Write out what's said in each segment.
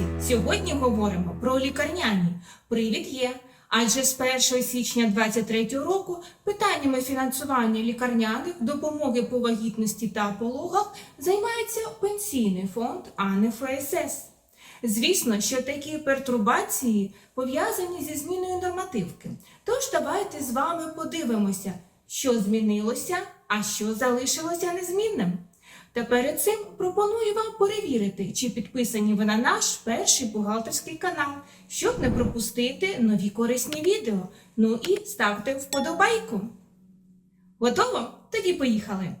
друзі! Сьогодні говоримо про лікарняні. Привід є. Адже з 1 січня 2023 року питаннями фінансування лікарняних допомоги по вагітності та пологах займається пенсійний фонд, а не ФСС. Звісно, що такі пертурбації пов'язані зі зміною нормативки. Тож давайте з вами подивимося, що змінилося, а що залишилося незмінним. Та перед цим пропоную вам перевірити, чи підписані ви на наш перший бухгалтерський канал, щоб не пропустити нові корисні відео. Ну і ставте вподобайку. Готово? Тоді поїхали.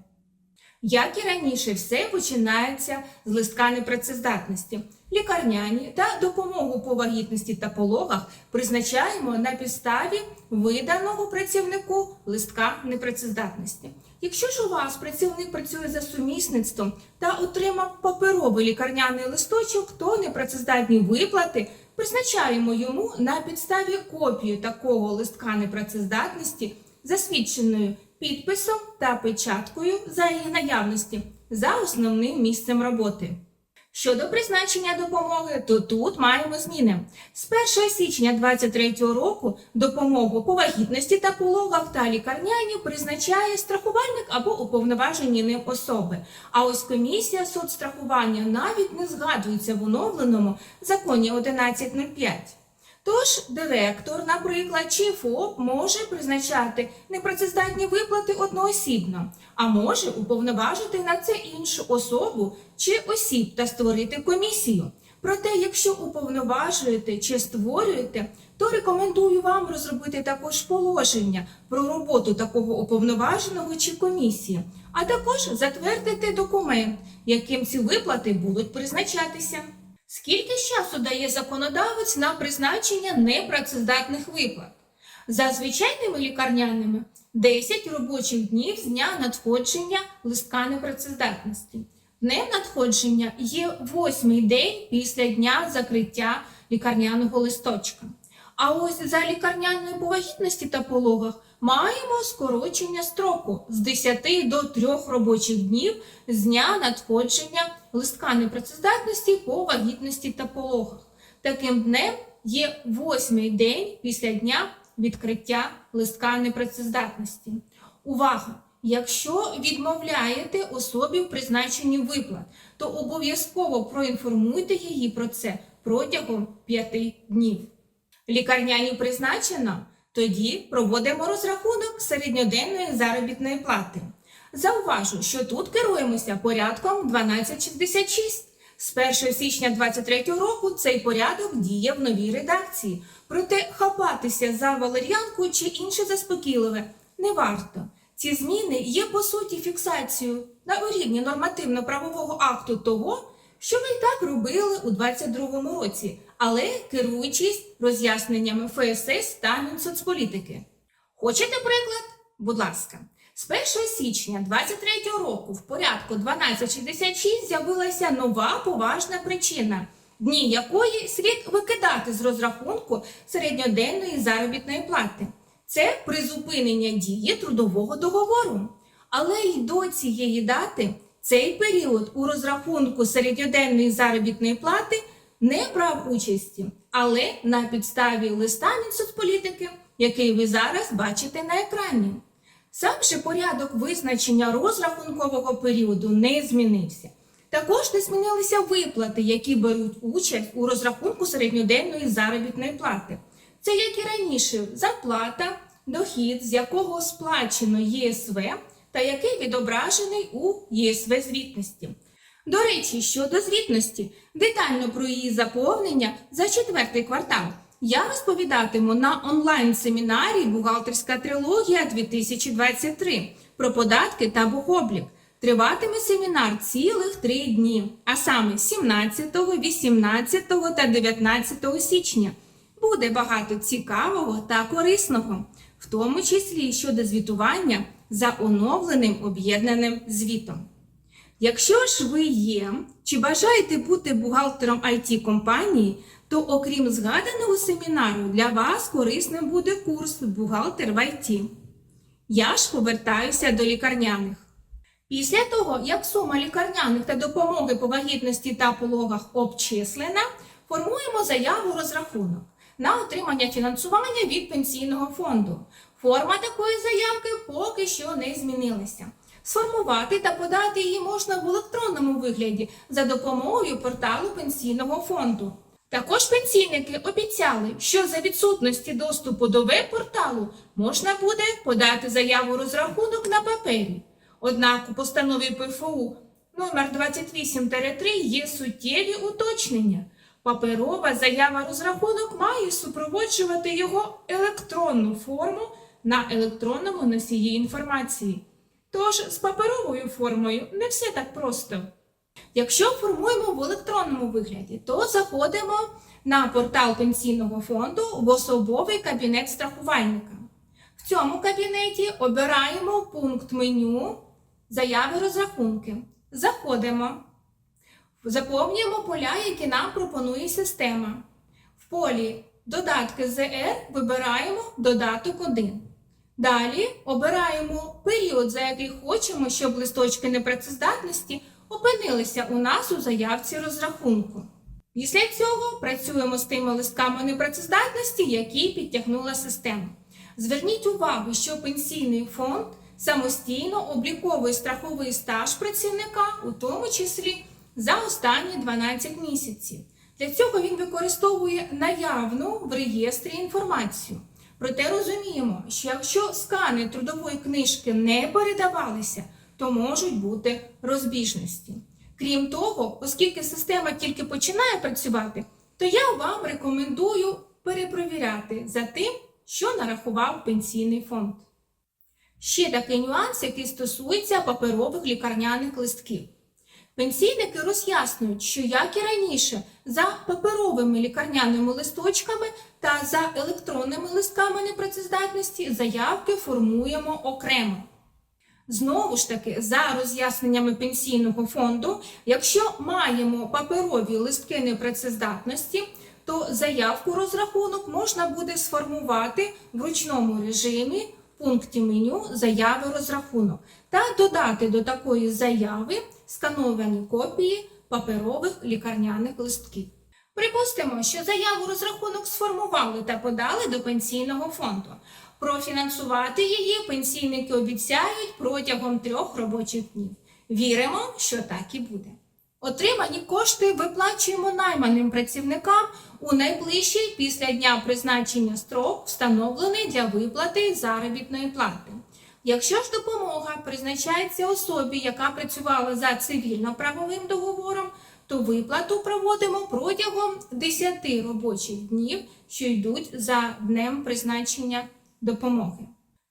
Як і раніше, все починається з листка непрацездатності. Лікарняні та допомогу по вагітності та пологах призначаємо на підставі виданого працівнику листка непрацездатності. Якщо ж у вас працівник працює за сумісництвом та отримав паперовий лікарняний листочок, то непрацездатні виплати призначаємо йому на підставі копії такого листка непрацездатності, засвідченою підписом та печаткою за її наявності за основним місцем роботи. Щодо призначення допомоги, то тут маємо зміни. З 1 січня 2023 року допомогу по вагітності та пологах та лікарняні призначає страхувальник або уповноважені ним особи. А ось комісія соцстрахування навіть не згадується в оновленому законі 1105. Тож директор, наприклад, чи ФОП може призначати непрацездатні виплати одноосібно, а може уповноважити на це іншу особу чи осіб та створити комісію. Проте, якщо уповноважуєте чи створюєте, то рекомендую вам розробити також положення про роботу такого уповноваженого чи комісії, а також затвердити документ, яким ці виплати будуть призначатися. Скільки часу дає законодавець на призначення непрацездатних виплат? За звичайними лікарняними 10 робочих днів з дня надходження листка непрацездатності. Днем надходження є восьмий день після дня закриття лікарняного листочка. А ось за лікарняною по та пологах маємо скорочення строку з 10 до 3 робочих днів з дня надходження листка непрацездатності по вагітності та пологах. Таким днем є восьмий день після дня відкриття листка непрацездатності. Увага! Якщо відмовляєте особі в призначенні виплат, то обов'язково проінформуйте її про це протягом 5 днів. Лікарняні призначено, тоді проводимо розрахунок середньоденної заробітної плати. Зауважу, що тут керуємося порядком 1266. З 1 січня 2023 року цей порядок діє в новій редакції. Проте хапатися за валер'янку чи інше заспокійливе не варто. Ці зміни є по суті фіксацією на рівні нормативно-правового акту того, що ми і так робили у 2022 році, але керуючись роз'ясненнями ФСС та Мінсоцполітики. Хочете приклад? Будь ласка. З 1 січня 2023 року в порядку 1266 з'явилася нова поважна причина, дні якої слід викидати з розрахунку середньоденної заробітної плати. Це призупинення дії трудового договору. Але й до цієї дати цей період у розрахунку середньоденної заробітної плати не брав участі, але на підставі листа Мінсоцполітики, який ви зараз бачите на екрані. Сам же порядок визначення розрахункового періоду не змінився. Також не змінилися виплати, які беруть участь у розрахунку середньоденної заробітної плати. Це як і раніше зарплата, дохід, з якого сплачено ЄСВ та який відображений у ЄСВ звітності. До речі, щодо звітності, детально про її заповнення за четвертий квартал я розповідатиму на онлайн-семінарі Бухгалтерська трилогія 2023 про податки та бухоблік. Триватиме семінар цілих три дні, а саме 17, 18 та 19 січня. Буде багато цікавого та корисного, в тому числі щодо звітування за оновленим об'єднаним звітом. Якщо ж ви є чи бажаєте бути бухгалтером it компанії, то окрім згаданого семінару для вас корисним буде курс Бухгалтер в IT. Я ж повертаюся до лікарняних. Після того, як сума лікарняних та допомоги по вагітності та пологах обчислена, формуємо заяву розрахунок на отримання фінансування від пенсійного фонду. Форма такої заявки поки що не змінилася. Сформувати та подати її можна в електронному вигляді за допомогою порталу пенсійного фонду. Також пенсійники обіцяли, що за відсутності доступу до веб-порталу можна буде подати заяву розрахунок на папері. Однак у постанові ПФУ номер 28-3 є суттєві уточнення. Паперова заява розрахунок має супроводжувати його електронну форму на електронному носії інформації. Тож з паперовою формою не все так просто. Якщо формуємо в електронному вигляді, то заходимо на портал пенсійного фонду в особовий кабінет страхувальника. В цьому кабінеті обираємо пункт меню заяви розрахунки. Заходимо, заповнюємо поля, які нам пропонує система. В полі Додатки ЗР вибираємо додаток 1. Далі обираємо період, за який хочемо, щоб листочки непрацездатності опинилися у нас у заявці розрахунку. Після цього працюємо з тими листками непрацездатності, які підтягнула система. Зверніть увагу, що пенсійний фонд самостійно обліковує страховий стаж працівника, у тому числі за останні 12 місяців. Для цього він використовує наявну в реєстрі інформацію. Проте розуміємо, що якщо скани трудової книжки не передавалися, то можуть бути розбіжності. Крім того, оскільки система тільки починає працювати, то я вам рекомендую перепровіряти за тим, що нарахував пенсійний фонд. Ще такий нюанс, який стосується паперових лікарняних листків. Пенсійники роз'яснюють, що як і раніше, за паперовими лікарняними листочками та за електронними листками непрацездатності заявки формуємо окремо. Знову ж таки, за роз'ясненнями пенсійного фонду, якщо маємо паперові листки непрацездатності, то заявку розрахунок можна буде сформувати в ручному режимі пункті меню заяви розрахунок та додати до такої заяви скановані копії паперових лікарняних листків. Припустимо, що заяву розрахунок сформували та подали до пенсійного фонду. Профінансувати її пенсійники обіцяють протягом трьох робочих днів. Віримо, що так і буде. Отримані кошти виплачуємо найманим працівникам у найближчий після дня призначення строк, встановлений для виплати заробітної плати. Якщо ж допомога призначається особі, яка працювала за цивільно-правовим договором, то виплату проводимо протягом 10 робочих днів, що йдуть за днем призначення допомоги.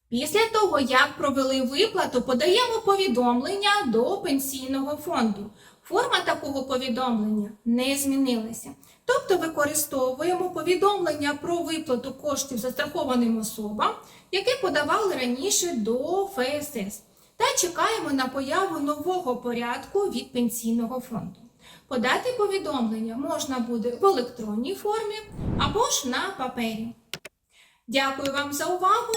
Після того, як провели виплату, подаємо повідомлення до пенсійного фонду. Форма такого повідомлення не змінилася. Тобто використовуємо повідомлення про виплату коштів застрахованим особам, які подавали раніше до ФСС, та чекаємо на появу нового порядку від пенсійного фонду. Подати повідомлення можна буде в електронній формі або ж на папері. Дякую вам за увагу!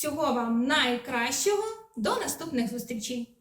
Всього вам найкращого! До наступних зустрічей!